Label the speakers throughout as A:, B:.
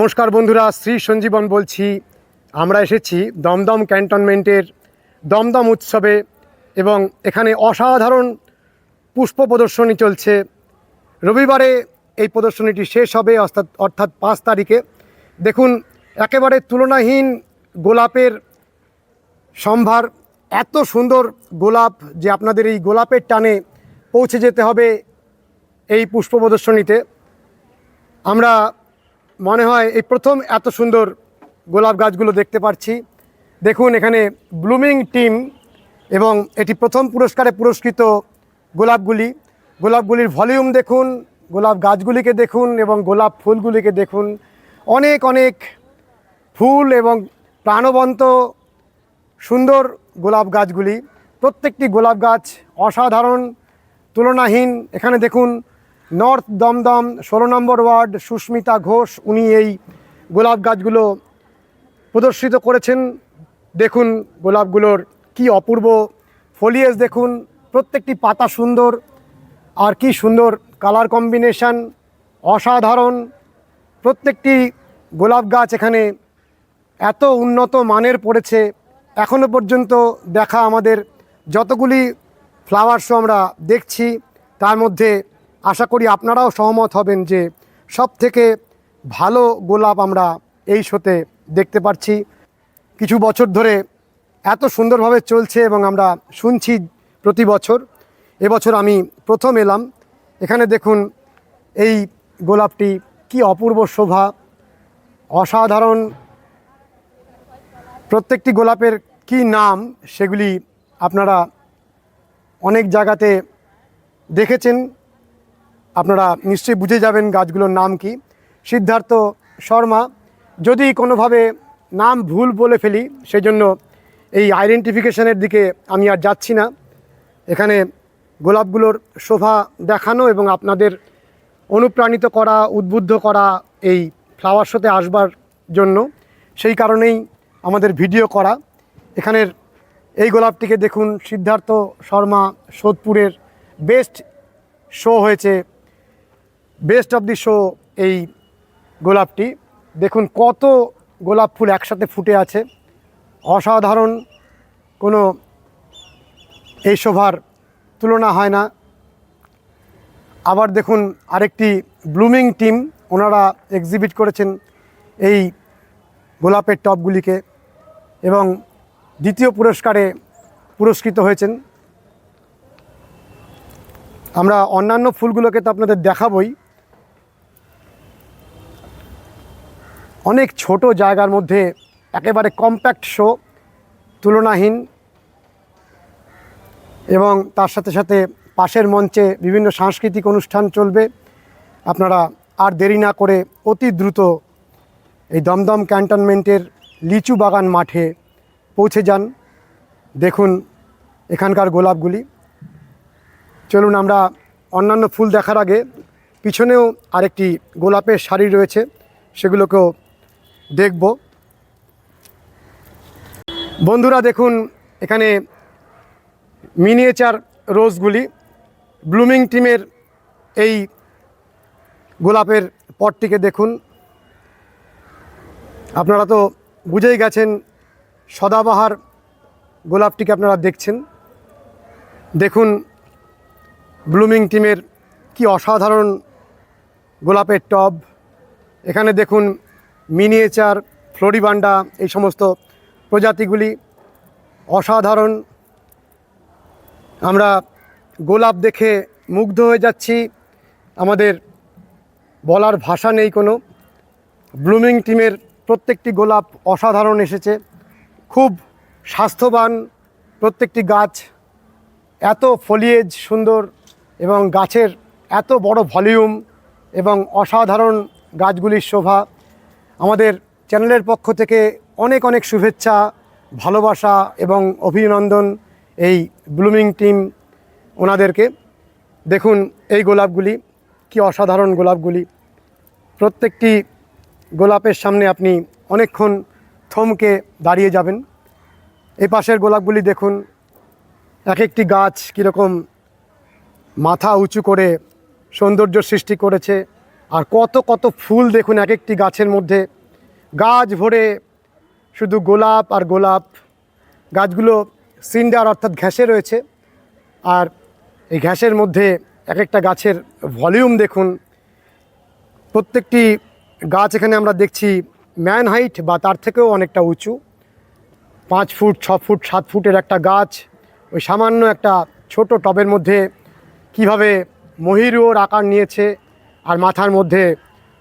A: নমস্কার বন্ধুরা, শ্রী সঞ্জীবন বলছি। আমরা এসেছি দমদম ক্যান্টনমেন্টের দমদম উৎসবে এবং এখানে অসাধারণ পুষ্প প্রদর্শনী চলছে। রবিবারে এই প্রদর্শনীটি শেষ হবে অর্থাৎ অর্থাৎ পাঁচ তারিখে। দেখুন, একেবারে তুলনাহীন গোলাপের সম্ভার, এত সুন্দর গোলাপ যে আপনাদের এই গোলাপের টানে পৌঁছে যেতে হবে এই পুষ্প প্রদর্শনীতে। আমরা মনে হয় এই প্রথম এত সুন্দর গোলাপ গাছগুলো দেখতে পাচ্ছি দেখুন, এখানে ব্লুমিং টিম এবং এটি প্রথম পুরস্কারে পুরস্কৃত গোলাপগুলি। গোলাপগুলির ভলিউম দেখুন, গোলাপ গাছগুলিকে দেখুন এবং গোলাপ ফুলগুলিকে দেখুন। অনেক অনেক ফুল এবং প্রাণবন্ত সুন্দর গোলাপ গাছগুলি। প্রত্যেকটি গোলাপ গাছ অসাধারণ, তুলনাহীন। এখানে দেখুন নর্থ দমদম, ষোলো নম্বর ওয়ার্ড, সুস্মিতা ঘোষ, উনি এই গোলাপ গাছগুলো প্রদর্শিত করেছেন। দেখুন গোলাপগুলোর কি অপূর্ব ফলিয়েজ দেখুন, প্রত্যেকটি পাতা সুন্দর, আর কি সুন্দর কালার কম্বিনেশন অসাধারণ। প্রত্যেকটি গোলাপ গাছ এখানে এত উন্নত মানের পড়েছে। এখনও পর্যন্ত দেখা আমাদের যতগুলি ফ্লাওয়ার শো আমরা দেখছি, তার মধ্যে আশা করি আপনারাও সহমত হবেন যে সব থেকে ভালো গোলাপ আমরা এই শোতে দেখতে পাচ্ছি। কিছু বছর ধরে এত সুন্দরভাবে চলছে এবং আমরা শুনছি প্রতি বছর। এবছর আমি প্রথম এলাম। এখানে দেখুন এই গোলাপটি কি অপূর্ব শোভা, অসাধারণ। প্রত্যেকটি গোলাপের কি নাম সেগুলি আপনারা অনেক জায়গাতে দেখেছেন। আপনারা নিশ্চয়ই বুঝে যাবেন গাছগুলোর নাম কি। সিদ্ধার্থ শর্মা, যদি কোনোভাবে নাম ভুল বলে ফেলি সেই জন্য এই আইডেন্টিফিকেশনের দিকে আমি আর যাচ্ছি না। এখানে গোলাপগুলোর শোভা দেখানো এবং আপনাদের অনুপ্রাণিত করা, উদ্বুদ্ধ করা এই ফ্লাওয়ার শোতে আসবার জন্য, সেই কারণেই আমাদের ভিডিও করা। এখানের এই গোলাপটিকে দেখুন, সিদ্ধার্থ শর্মা, সোদপুরের বেস্ট শো হয়েছে বেস্ট অফ দি শো এই গোলাপটি। দেখুন কত গোলাপ ফুল একসাথে ফুটে আছে। অসাধারণ কোনো এই শোভার তুলনা হয় না। আবার দেখুন আরেকটি ব্লুমিং টিম ওনারা এক্সিবিট করেছেন এই গোলাপের টবগুলিকে এবং দ্বিতীয় পুরস্কারে পুরস্কৃত হয়েছেন। আমরা অন্যান্য ফুলগুলোকে তো আপনাদের দেখাবই। অনেক ছোট জায়গার মধ্যে একেবারে কম্প্যাক্ট শো তুলনাহীন এবং তার সাথে সাথে পাশের মঞ্চে বিভিন্ন সাংস্কৃতিক অনুষ্ঠান চলবে। আপনারা আর দেরি না করে অতি দ্রুত এই দমদম ক্যান্টনমেন্টের লিচু বাগান মাঠে পৌঁছে যান। দেখুন এখানকার গোলাপগুলি। চলুন আমরা অন্যান্য ফুল দেখার আগে পিছনেও আরেকটি গোলাপের শাড়ি রয়েছে, সেগুলোকেও দেখব। বন্ধুরা দেখুন, এখানে মিনিয়েচার রোজগুলি ব্লুমিং টিমের এই গোলাপের পটটিকে দেখুন। আপনারা তো বুঝেই গেছেন, সদাবাহার গোলাপটিকে আপনারা দেখছেন। দেখুন ব্লুমিং টিমের কি অসাধারণ গোলাপের টব। এখানে দেখুন মিনিয়েচার, ফ্লোরিবান্ডা, এই সমস্ত প্রজাতিগুলি অসাধারণ। আমরা গোলাপ দেখে মুগ্ধ হয়ে যাচ্ছি। আমাদের বলার ভাষা নেই কোনো। ব্লুমিং টিমের প্রত্যেকটি গোলাপ অসাধারণ এসেছে। খুব স্বাস্থ্যবান প্রত্যেকটি গাছ। এত ফলিয়েজ সুন্দর এবং গাছের এত বড় ভলিউম এবং অসাধারণ গাছগুলির শোভা। আমাদের চ্যানেলের পক্ষ থেকে অনেক অনেক শুভেচ্ছা, ভালোবাসা এবং অভিনন্দন এই ব্লুমিং টিম ওনাদেরকে। দেখুন এই গোলাপগুলি, কি অসাধারণ গোলাপগুলি। প্রত্যেকটি গোলাপের সামনে আপনি অনেকক্ষণ থমকে দাঁড়িয়ে যাবেন। এই পাশের গোলাপগুলি দেখুন এক একটি গাছ কীরকম মাথা উঁচু করে সৌন্দর্য সৃষ্টি করেছে। আর কত কত ফুল দেখুন এক একটি গাছের মধ্যে। গাছ ভরে শুধু গোলাপ আর গোলাপ। গাছগুলো সিন্ডার অর্থাৎ ঘ্যাসে রয়েছে। আর এই ঘ্যাসের মধ্যে এক একটা গাছের ভলিউম দেখুন। প্রত্যেকটি গাছ এখানে আমরা দেখছি ম্যান হাইট বা তার থেকেও অনেকটা উঁচু। পাঁচ ফুট, ছ ফুট, সাত ফুটের একটা গাছ। ওই সামান্য একটা ছোট টবের মধ্যে কীভাবে মহিরুয়োর আকার নিয়েছে আর মাথার মধ্যে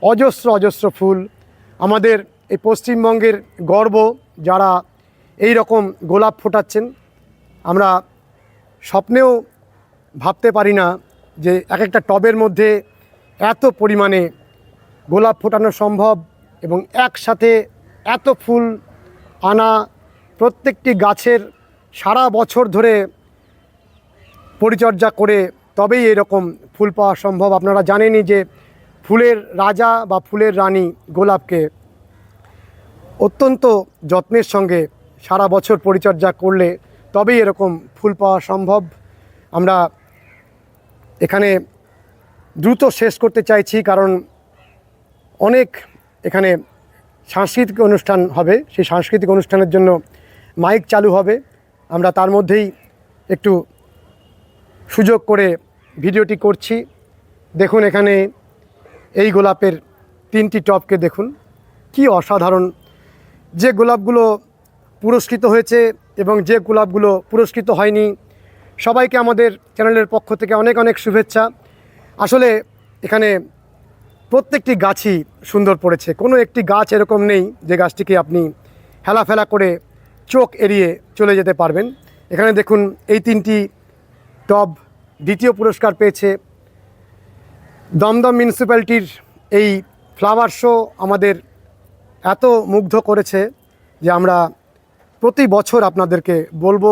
A: অজস্র অজস্র ফুল। আমাদের এই পশ্চিমবঙ্গের গর্ব, যারা এই রকম গোলাপ ফোটাচ্ছেন, আমরা স্বপ্নেও ভাবতে পারি না যে এক একটা টবের মধ্যে এত পরিমাণে গোলাপ ফোটানো সম্ভব এবং একসাথে এত ফুল আনা প্রত্যেকটি গাছের সারা বছর ধরে পরিচর্যা করে তবেই এরকম ফুল পাওয়া সম্ভব। আপনারা জানেনই যে ফুলের রাজা বা ফুলের রানী গোলাপকে অত্যন্ত যত্নের সঙ্গে সারা বছর পরিচর্যা করলে তবেই এরকম ফুল পাওয়া সম্ভব। আমরা এখানে দ্রুত শেষ করতে চাইছি কারণ অনেক এখানে সাংস্কৃতিক অনুষ্ঠান হবে। সেই সাংস্কৃতিক অনুষ্ঠানের জন্য মাইক চালু হবে। আমরা তার মধ্যেই একটু সুযোগ করে ভিডিওটি করছি। দেখুন এখানে এই গোলাপের তিনটি টপকে দেখুন। কি অসাধারণ। যে গোলাপগুলো পুরস্কৃত হয়েছে এবং যে গোলাপগুলো পুরস্কৃত হয়নি, সবাইকে আমাদের চ্যানেলের পক্ষ থেকে অনেক অনেক শুভেচ্ছা। আসলে এখানে প্রত্যেকটি গাছই সুন্দর পড়েছে। কোনো একটি গাছ এরকম নেই যে গাছটিকে আপনি হেলাফেলা করে চোখ এড়িয়ে চলে যেতে পারবেন। এখানে দেখুন এই তিনটি টব দ্বিতীয় পুরস্কার পেয়েছে। দমদম মিউনিসিপ্যালিটির এই ফ্লাওয়ার শো আমাদের এত মুগ্ধ করেছে যে আমরা প্রতি বছর আপনাদেরকে বলব,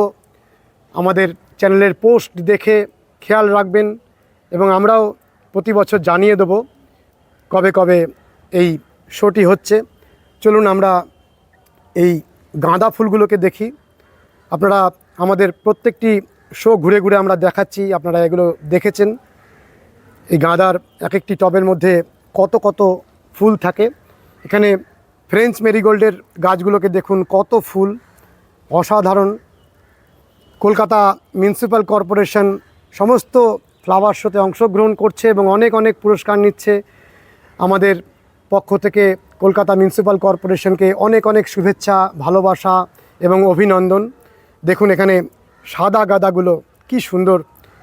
A: আমাদের চ্যানেলের পোস্ট দেখে খেয়াল রাখবেন এবং আমরাও প্রতি বছর জানিয়ে দেবো কবে কবে এই শোটি হচ্ছে। চলুন আমরা এই গাঁদা ফুলগুলোকে দেখি। আপনারা আমাদের প্রত্যেকটি শো ঘুরে ঘুরে আমরা দেখাচ্ছি, আপনারা এগুলো দেখেছেন। এই গাঁদার এক একটি টবের মধ্যে কত কত ফুল থাকে। এখানে ফ্রেঞ্চ মেরিগোল্ডের গাছগুলোকে দেখুন, কত ফুল। অসাধারণ। কলকাতা মিউনিসিপ্যাল কর্পোরেশন সমস্ত ফ্লাওয়ার শোতে অংশগ্রহণ করছে এবং অনেক অনেক পুরস্কার নিচ্ছে। আমাদের পক্ষ থেকে কলকাতা মিউনিসিপ্যাল কর্পোরেশনকে অনেক অনেক শুভেচ্ছা, ভালোবাসা এবং অভিনন্দন। দেখুন এখানে সাদা গাদাগুলো কি সুন্দর।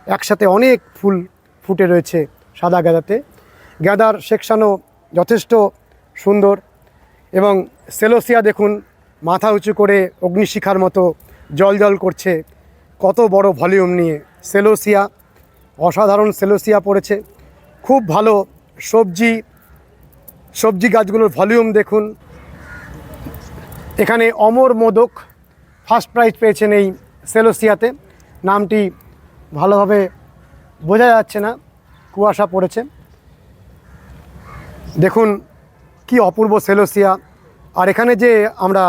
A: একসাথে অনেক ফুল ফুটে রয়েছে সাদা গাদাতে। গাদার সেকশানও যথেষ্ট সুন্দর এবং সেলোসিয়া দেখুন, মাথা উঁচু করে অগ্নিশিখার মতো জল জল করছে। কত বড় ভলিউম নিয়ে সেলোসিয়া, অসাধারণ সেলোসিয়া পড়েছে। খুব ভালো সবজি সবজি গাছগুলোর ভলিউম দেখুন। এখানে অমর মোদক ফার্স্ট প্রাইজ পেয়েছেন এই সেলোসিয়াতে। নামটি ভালোভাবে বোঝা যাচ্ছে না, কুয়াশা পড়েছে। দেখুন কি অপূর্ব সেলোসিয়া। আর এখানে যে আমরা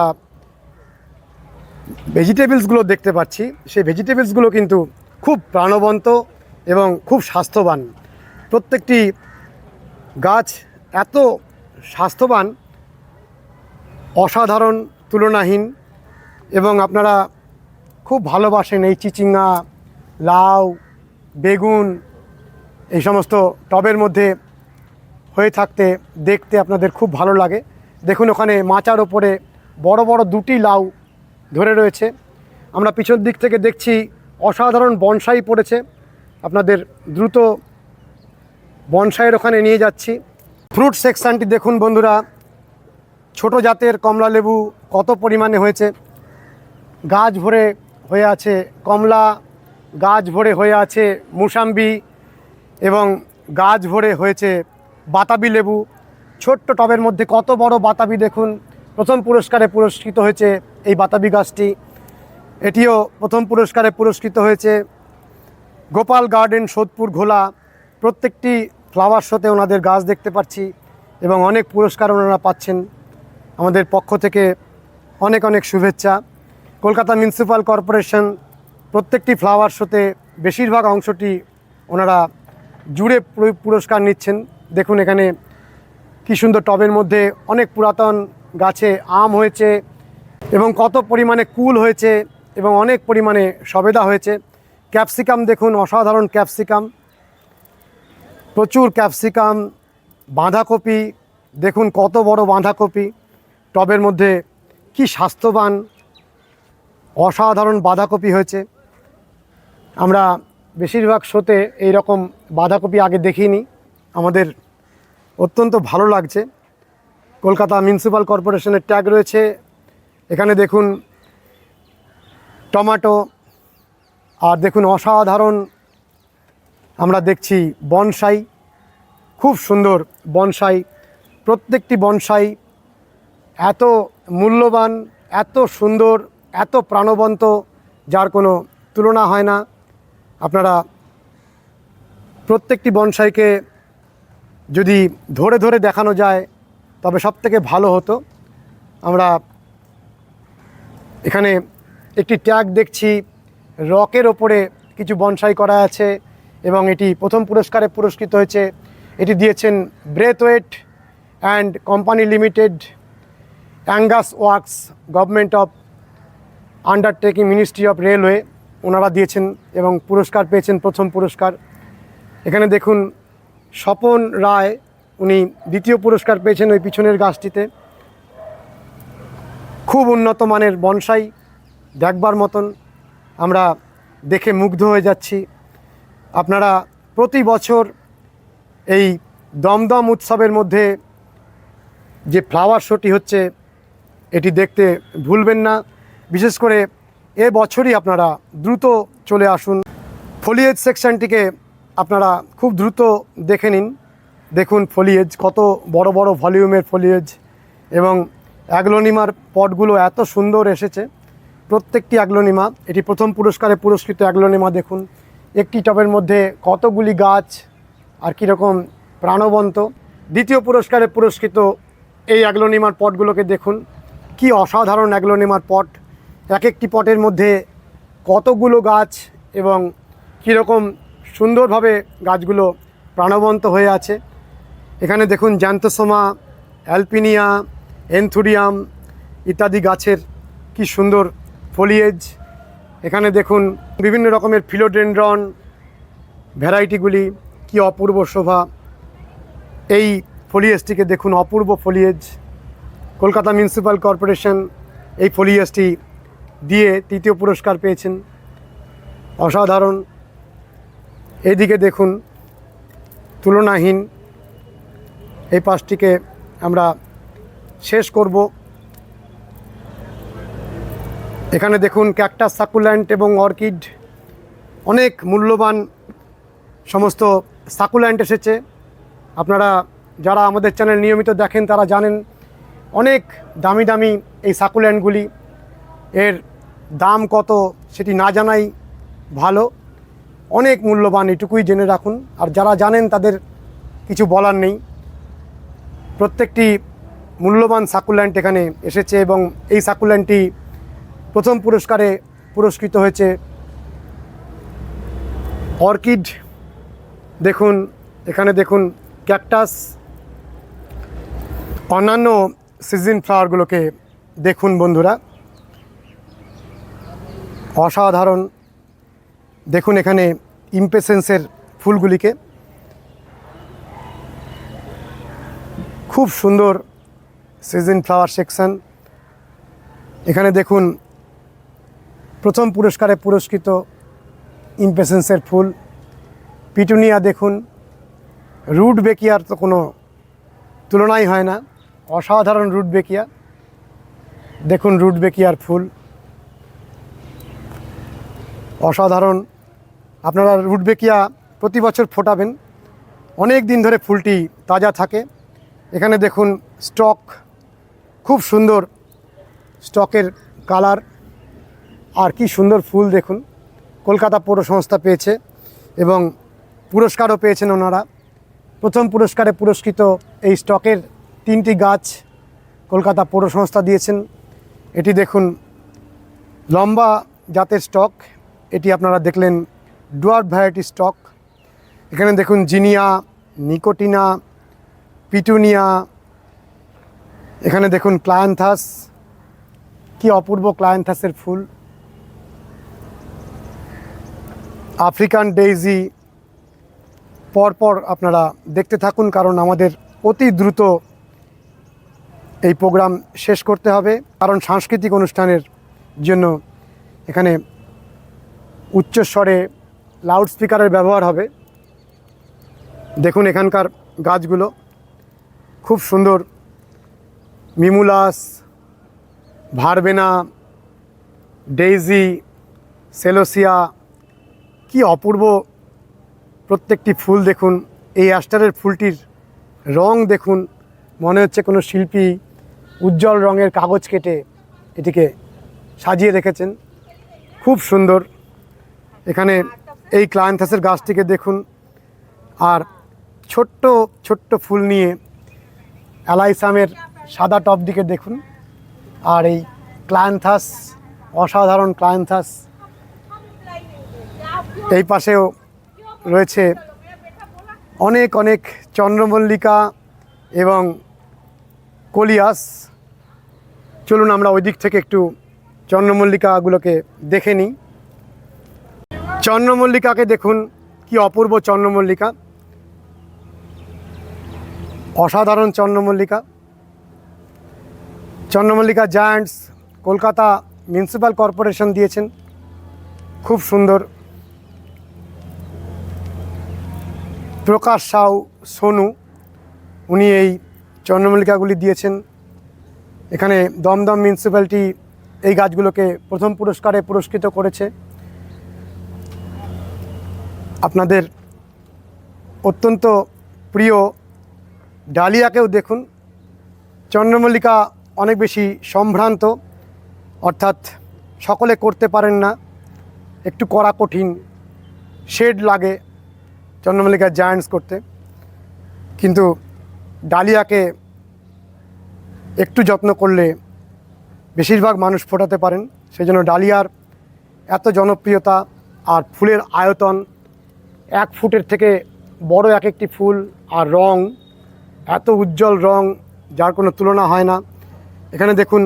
A: ভেজিটেবলসগুলো দেখতে পাচ্ছি, সেই ভেজিটেবলসগুলো কিন্তু খুব প্রাণবন্ত এবং খুব স্বাস্থ্যবান। প্রত্যেকটি গাছ এত স্বাস্থ্যবান, অসাধারণ, তুলনাহীন এবং আপনারা খুব ভালোবাসেন এই চিচিঙ্গা, লাউ, বেগুন, এই সমস্ত টবের মধ্যে হয়ে থাকতে, দেখতে আপনাদের খুব ভালো লাগে। দেখুন ওখানে মাচার ওপরে বড় বড় দুটি লাউ ধরে রয়েছে। আমরা পিছন দিক থেকে দেখছি অসাধারণ বনসাই পড়েছে। আপনাদের দ্রুত বনসাইয়ের ওখানে নিয়ে যাচ্ছি। ফ্রুট সেকশানটি দেখুন বন্ধুরা, ছোট জাতের কমলা লেবু কত পরিমাণে হয়েছে। গাছ ভরে হয়ে আছে কমলা, গাছ ভরে হয়ে আছে মুসাম্বি এবং গাছ ভরে হয়েছে বাতাবি লেবু। ছোট্ট টবের মধ্যে কত বড় বাতাবি দেখুন। প্রথম পুরস্কারে পুরস্কৃত হয়েছে এই বাতাবি গাছটি। এটিও প্রথম পুরস্কারে পুরস্কৃত হয়েছে। গোপাল গার্ডেন, সোদপুর, ঘোলা প্রত্যেকটি ফ্লাওয়ার শোতে ওনাদের গাছ দেখতে পাচ্ছি এবং অনেক পুরস্কার ওনারা পাচ্ছেন। আমাদের পক্ষ থেকে অনেক অনেক শুভেচ্ছা। কলকাতা মিউনিসিপ্যাল কর্পোরেশন প্রত্যেকটি ফ্লাওয়ার শোতে বেশিরভাগ অংশটি ওনারা জুড়ে পুরস্কার নিচ্ছেন। দেখুন এখানে কী সুন্দর টবের মধ্যে অনেক পুরাতন গাছে আম হয়েছে এবং কত পরিমাণে কুল হয়েছে এবং অনেক পরিমাণে সবেদা হয়েছে। ক্যাপসিকাম দেখুন, অসাধারণ ক্যাপসিকাম। প্রচুর ক্যাপসিকাম, বাঁধাকপি, দেখুন কত বড় বাঁধাকপি। টবের মধ্যে কি স্বাস্থ্যবান অসাধারণ বাঁধাকপি হয়েছে। আমরা বেশিরভাগ শোতে এই রকম বাঁধাকপি আগে দেখিনি। আমাদের অত্যন্ত ভালো লাগছে। কলকাতা মিউনিসিপ্যাল কর্পোরেশনের ট্যাগ রয়েছে। এখানে দেখুন টমেটো, আর দেখুন অসাধারণ আমরা দেখছি বনসাই। খুব সুন্দর বনসাই। প্রত্যেকটি বনসাই এত মূল্যবান, এত সুন্দর। এত প্রাণবন্ত যার কোনো তুলনা হয় না। আপনারা প্রত্যেকটি বনসাইকে যদি ধরে ধরে দেখানো যায়, তবে সব থেকে ভালো হতো। আমরা এখানে একটি ট্যাগ দেখছি, রকের ওপরে কিছু বনসাই করা আছে এবং এটি প্রথম পুরস্কারে পুরস্কৃত হয়েছে। এটি দিয়েছেন Braithwaite and company limited Angus works government of undertaking ministry of railway ওনারা দিয়েছেন এবং পুরস্কার পেয়েছেন, প্রথম পুরস্কার। এখানে দেখুন, স্বপন রায়, উনি দ্বিতীয় পুরস্কার পেয়েছেন ওই পিছনের গাছটিতে। খুব উন্নত মানের বনসাই, দেখবার মতন। আমরা দেখে মুগ্ধ হয়ে যাচ্ছি। আপনারা প্রতি বছর এই দমদম উৎসবের মধ্যে যে ফ্লাওয়ার শোটি হচ্ছে, এটি দেখতে ভুলবেন না। বিশেষ করে এ বছরই আপনারা দ্রুত চলে আসুন। ফলিয়েজ সেকশনটিকে আপনারা খুব দ্রুত দেখে নিন। দেখুন ফলিয়েজ কত বড় বড় ভলিউমের ফলিয়েজ এবং অ্যাগ্লোনিমার পটগুলো এত সুন্দর এসেছে। প্রত্যেকটি অ্যাগ্লোনিমা এটি প্রথম পুরস্কারে পুরস্কৃত অ্যাগ্লোনিমা দেখুন। একটি টবের মধ্যে কতগুলি গাছ আর কীরকম প্রাণবন্ত। দ্বিতীয় পুরস্কারে পুরস্কৃত এই অ্যাগ্লোনিমার পটগুলোকে দেখুন। কি অসাধারণ অ্যাগ্লোনিমার পট। এক একটি পটের মধ্যে কতগুলো গাছ এবং কীরকম সুন্দরভাবে গাছগুলো প্রাণবন্ত হয়ে আছে। এখানে দেখুন জ্যান্তসোমা, অ্যালপিনিয়া, এনথুরিয়াম ইত্যাদি গাছের কি সুন্দর ফলিয়েজ এখানে দেখুন বিভিন্ন রকমের ফিলোডেন্ড্রন ভ্যারাইটিগুলি কি অপূর্ব শোভা। এই ফলিয়েজটিকে দেখুন অপূর্ব ফলিয়েজ কলকাতা মিউনিসিপ্যাল কর্পোরেশন এই ফলিয়েজটি দিয়ে তৃতীয় পুরস্কার পেয়েছেন। অসাধারণ। এদিকে দেখুন, তুলনাহীন এই পাঁচটিকে আমরা শেষ করব। এখানে দেখুন, ক্যাকটাস, সাকুল্যান্ট এবং অর্কিড অনেক মূল্যবান সমস্ত সাকুল্যান্ট এসেছে। আপনারা যারা আমাদের চ্যানেল নিয়মিত দেখেন, তারা জানেন অনেক দামি দামি এই সাকুল্যান্টগুলি। এর দাম কত সেটি না জানাই ভালো। অনেক মূল্যবান এটুকুই জেনে রাখুন। আর যারা জানেন তাদের কিছু বলার নেই। প্রত্যেকটি মূল্যবান সাকুল্যান্ট এখানে এসেছে এবং এই সাকুল্যান্টটি প্রথম পুরস্কারে পুরস্কৃত হয়েছে অর্কিড। দেখুন, এখানে দেখুন, ক্যাকটাস। অন্যান্য সিজন ফ্লাওয়ারগুলোকে দেখুন বন্ধুরা। অসাধারণ। দেখুন এখানে ইমপেসেন্সের ফুলগুলিকে। খুব সুন্দর সিজন ফ্লাওয়ার সেকশন। এখানে দেখুন প্রথম পুরস্কারে পুরস্কৃত ইমপেসেন্সের ফুল। পিটুনিয়া দেখুন। রুট বেকিয়ার তো কোনো তুলনাই হয় না। অসাধারণ রুট বেকিয়া। দেখুন রুট বেকিয়ার ফুল। অসাধারণ। আপনারা রুটবেকিয়া প্রতি বছর ফোটাবেন। অনেক দিন ধরে ফুলটি তাজা থাকে। এখানে দেখুন স্টক। খুব সুন্দর স্টকের কালার। আর কি সুন্দর ফুল দেখুন। কলকাতা পৌর সংস্থা পেয়েছে এবং পুরস্কারও পেয়েছেন ওনারা। প্রথম পুরস্কারে পুরস্কৃত এই স্টকের তিনটি গাছ কলকাতা পৌর সংস্থা দিয়েছেন। এটি দেখুন লম্বা জাতের স্টক। এটি আপনারা দেখলেন ডুয়ার ভ্যারাইটি স্টক। এখানে দেখুন জিনিয়া, নিকোটিনা, পিটুনিয়া, এখানে দেখুন ক্লায়েন্থাস। কি অপূর্ব ক্লায়েন্থাসের ফুল। African daisy. পরপর আপনারা দেখতে থাকুন, কারণ আমাদের অতি দ্রুত এই প্রোগ্রাম শেষ করতে হবে, কারণ সাংস্কৃতিক অনুষ্ঠানের জন্য এখানে উচ্চস্বরে লাউডস্পিকারের ব্যবহার হবে। দেখুন এখানকার গাছগুলো। খুব সুন্দর। Mimulus, verbena, daisy, celosia. কি অপূর্ব প্রত্যেকটি ফুল দেখুন। এই অ্যাস্টারের ফুলটির রং দেখুন। মনে হচ্ছে কোনো শিল্পী উজ্জ্বল রঙের কাগজ কেটে এটিকে সাজিয়ে রেখেছেন। খুব সুন্দর। এখানে এই ক্লায়েন্থাসের গাছটিকে দেখুন। আর ছোট্ট ছোট্ট ফুল নিয়ে অ্যালাইসামের সাদা টপ দিকে দেখুন। আর এই ক্লায়েন্থাস অসাধারণ ক্লায়েন্থাস এই পাশেও রয়েছে অনেক অনেক চন্দ্রমল্লিকা এবং কলিয়াস। চলুন আমরা ওই দিক থেকে একটু চন্দ্রমল্লিকাগুলোকে দেখে নিই। চন্দ্রমল্লিকাকে দেখুন, কি অপূর্ব চন্দ্রমল্লিকা। অসাধারণ চন্দ্রমল্লিকা। চন্দ্রমল্লিকা জায়ান্টস কলকাতা মিউনিসিপ্যাল কর্পোরেশন দিয়েছেন। খুব সুন্দর। প্রকাশ সাউ সোনু, উনি এই চন্দ্রমল্লিকাগুলি দিয়েছেন। এখানে দমদম মিউনিসিপ্যালিটি এই গাছগুলোকে প্রথম পুরস্কারে পুরস্কৃত করেছে। আপনাদের অত্যন্ত প্রিয় ডালিয়াকেও দেখুন। চন্দ্রমল্লিকা অনেক বেশি সম্ভ্রান্ত, অর্থাৎ সকলে করতে পারেন না। একটু করা কঠিন শেড লাগে চন্দ্রমল্লিকা জায়ান্টস করতে। কিন্তু ডালিয়াকে একটু যত্ন করলে বেশিরভাগ মানুষ ফোটাতে পারেন। সেই জন্য ডালিয়ার এত জনপ্রিয়তা আর ফুলের আয়তন এক ফুটের থেকে বড় এক একটি ফুল আর রং, এত উজ্জ্বল রং, যার কোনো তুলনা হয় না। এখানে দেখুন,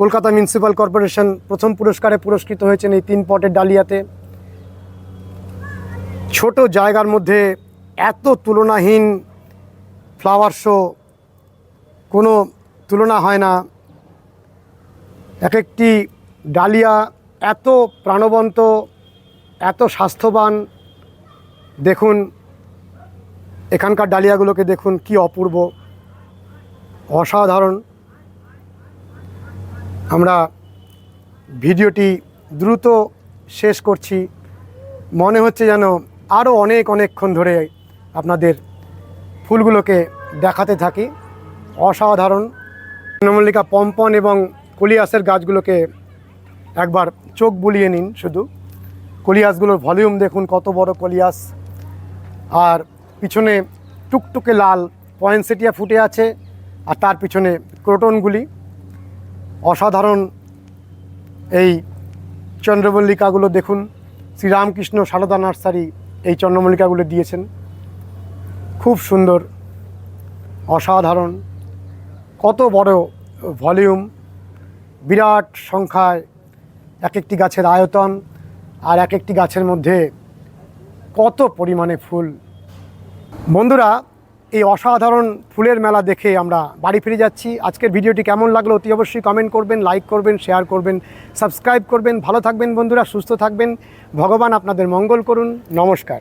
A: কলকাতা মিউনিসিপ্যাল কর্পোরেশন প্রথম পুরস্কারে পুরস্কৃত হয়েছেন এই তিন পটের ডালিয়াতে। ছোট জায়গার মধ্যে এত তুলনাহীন ফ্লাওয়ার শো, কোনো তুলনা হয় না। এক একটি ডালিয়া এত প্রাণবন্ত, এত স্বাস্থ্যবান দেখুন, এখানকার ডালিয়াগুলোকে দেখুন কি অপূর্ব, অসাধারণ। আমরা ভিডিওটি দ্রুত শেষ করছি। মনে হচ্ছে যেন আরও অনেক অনেকক্ষণ ধরে আপনাদের ফুলগুলোকে দেখাতে থাকি। অসাধারণ। চন্দ্রমল্লিকা পম্পন এবং কলিয়াসের গাছগুলোকে একবার চোখ বুলিয়ে নিন শুধু। কলিয়াসগুলোর ভলিউম দেখুন, কত বড় কলিয়াস। আর পিছনে টুকটুকে লাল পয়েন্টসেটিয়া ফুটে আছে আর তার পিছনে ক্রোটনগুলি। অসাধারণ এই চন্দ্রমল্লিকাগুলো দেখুন। শ্রীরামকৃষ্ণ সারদা নার্সারি এই চন্দ্রমল্লিকাগুলো দিয়েছেন। খুব সুন্দর, অসাধারণ, কত বড় ভলিউম, বিরাট সংখ্যায় এক একটি গাছের আয়তন আর এক একটি গাছের মধ্যে কত পরিমাণে ফুল। বন্ধুরা, এই অসাধারণ ফুলের মেলা দেখে আমরা বাড়ি ফিরে যাচ্ছি। আজকের ভিডিওটি কেমন লাগল অতি অবশ্যই কমেন্ট করবেন লাইক করবেন শেয়ার করবেন সাবস্ক্রাইব করবেন। ভালো থাকবেন বন্ধুরা, সুস্থ থাকবেন। ভগবান আপনাদের মঙ্গল করুন। নমস্কার।